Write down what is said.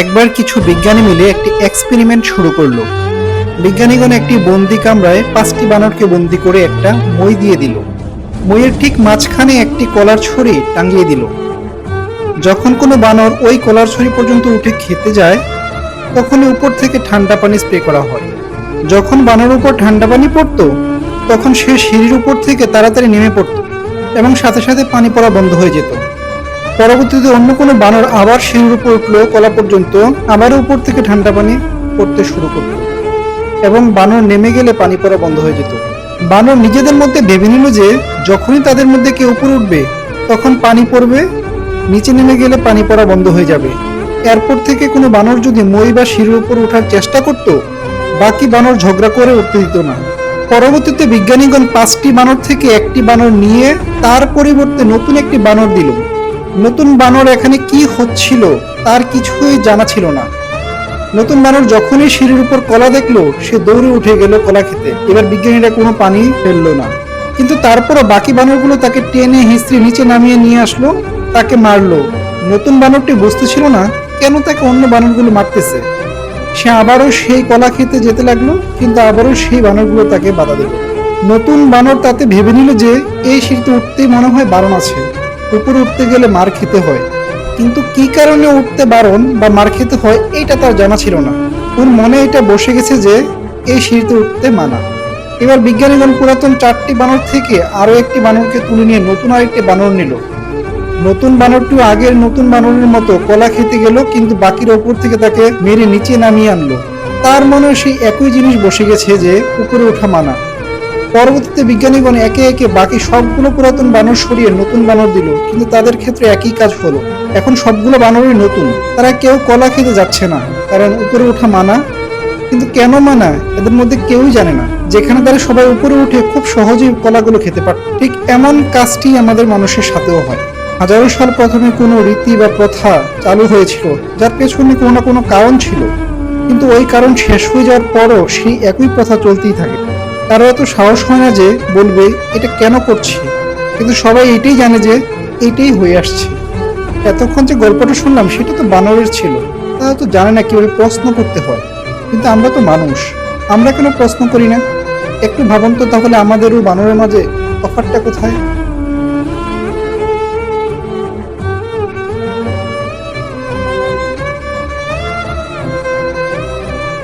একবার কিছু বিজ্ঞানী মিলে একটি এক্সপেরিমেন্ট শুরু করল। বিজ্ঞানীগণ একটি বন্দি কামরায় পাঁচটি বানরকে বন্দি করে একটা মই দিয়ে দিল। মইয়ের ঠিক মাঝখানে একটি কলার ছড়ি টাঙিয়ে দিল। যখন কোনো বানর ওই কলার ছড়ি পর্যন্ত উঠে খেতে যায়, তখনই উপর থেকে ঠান্ডা পানি স্প্রে করা হয়। যখন বানর উপর ঠান্ডা পানি পড়তো, তখন সে সিঁড়ির উপর থেকে তাড়াতাড়ি নেমে পড়তো এবং সাথে সাথে পানি পড়া বন্ধ হয়ে যেত। পরবর্তীতে অন্য কোনো বানর আবার সিঁড়ির উপর উঠল, কলা পর্যন্ত আবারও উপর থেকে ঠান্ডা পানি পড়তে শুরু করতো এবং বানর নেমে গেলে পানি পড়া বন্ধ হয়ে যেত। বানর নিজেদের মধ্যে ভেবে নিল যে যখনই তাদের মধ্যে কেউ উপরে উঠবে, তখন পানি পড়বে, নিচে নেমে গেলে পানি পড়া বন্ধ হয়ে যাবে। এরপর থেকে কোনো বানর যদি মই বা শিরুর উপর ওঠার চেষ্টা করত, বাকি বানর ঝগড়া করে উঠতে দিত না। পরবর্তীতে বিজ্ঞানীগণ পাঁচটি বানর থেকে একটি বানর নিয়ে তার পরিবর্তে নতুন একটি বানর দিল। নতুন বানর এখানে কি হচ্ছিল তার কিছুই জানা ছিল না। নতুন বানর যখনই সিঁড়ির উপর কলা দেখল, সে দৌড়ে উঠে গেল কলা খেতে। এবার বিজ্ঞানীরা কোনো পানি ফেলল না। কিন্তু তারপরও বাকি বানরগুলো তাকে টেনে হিস্ত্রি নিচে নামিয়ে নিয়ে আসলো, তাকে মারলো। নতুন বানরটি বুঝতেছিল না কেন তাকে অন্য বানরগুলো মারতেছে। সে আবারও সেই কলা খেতে যেতে লাগল, কিন্তু আবারও সেই বানরগুলো তাকে বাধা দিল। নতুন বানর তাতে ভেবে নিল যে, এই সিঁড়িতে উঠতেই মনে হয় বারণ আছে। উপরে উঠতে গেলে মার খেতে হয়। কিন্তু কি কারণে উঠতে বারণ বা মার খেতে হয়, এটা তার জানা ছিল না। ওর মনে এটা বসে গেছে যে, এই সিঁড়িতে উঠতে মানা। এবার বিজ্ঞানীগণ পুরাতন চারটি বানর থেকে আরও একটি বানরকে তুলে নিয়ে নতুন আরেকটি বানর নিল। নতুন বানরটিও আগের নতুন বানরের মতো কলা খেতে গেল, কিন্তু বাকির ওপর থেকে তাকে মেরে নিচে নামিয়ে আনলো। তার মনে সেই একই জিনিস বসে গেছে যে, উপরে ওঠা মানা। পরবর্তীতে বিজ্ঞানীগণ একে একে বাকি সবগুলো পুরাতন বানর সরিয়ে নতুন বানর দিল, কিন্তু তাদের ক্ষেত্রে একই কাজ হলো। এখন সবগুলো বানরই নতুন। তারা কেউ কলা খেতে যাচ্ছে না, কারণ উপরে ওঠা মানা। কিন্তু কেন মানা, এদের মধ্যে কেউই জানে না। যেখানে তারা সবাই উপরে উঠে খুব সহজেই কলাগুলো খেতে পারত। ঠিক এমন কাজটি আমাদের মানুষের সাথেও হয়। হাজারো সাল প্রথমে কোনো রীতি বা প্রথা চালু হয়েছিল, যার পেছনে কোনো না কোনো কারণ ছিল। কিন্তু ওই কারণ শেষ হয়ে যাওয়ার পরও সেই একই প্রথা চলতেই থাকে। তারা এত সাহস হয় না যে বলবে, এটা কেন করছি? কিন্তু সবাই এটাই জানে যে এটাই হয়ে আসছে। এতক্ষণ যে গল্পটা শুনলাম, সেটা তো বানরের ছিল। তারা তো জানে না কীভাবে প্রশ্ন করতে হয়। কিন্তু আমরা তো মানুষ। আমরা কেন প্রশ্ন করি না? একটু ভাবন্ত তাহলে আমাদেরও বানরের মাঝে অফারটা কোথায়?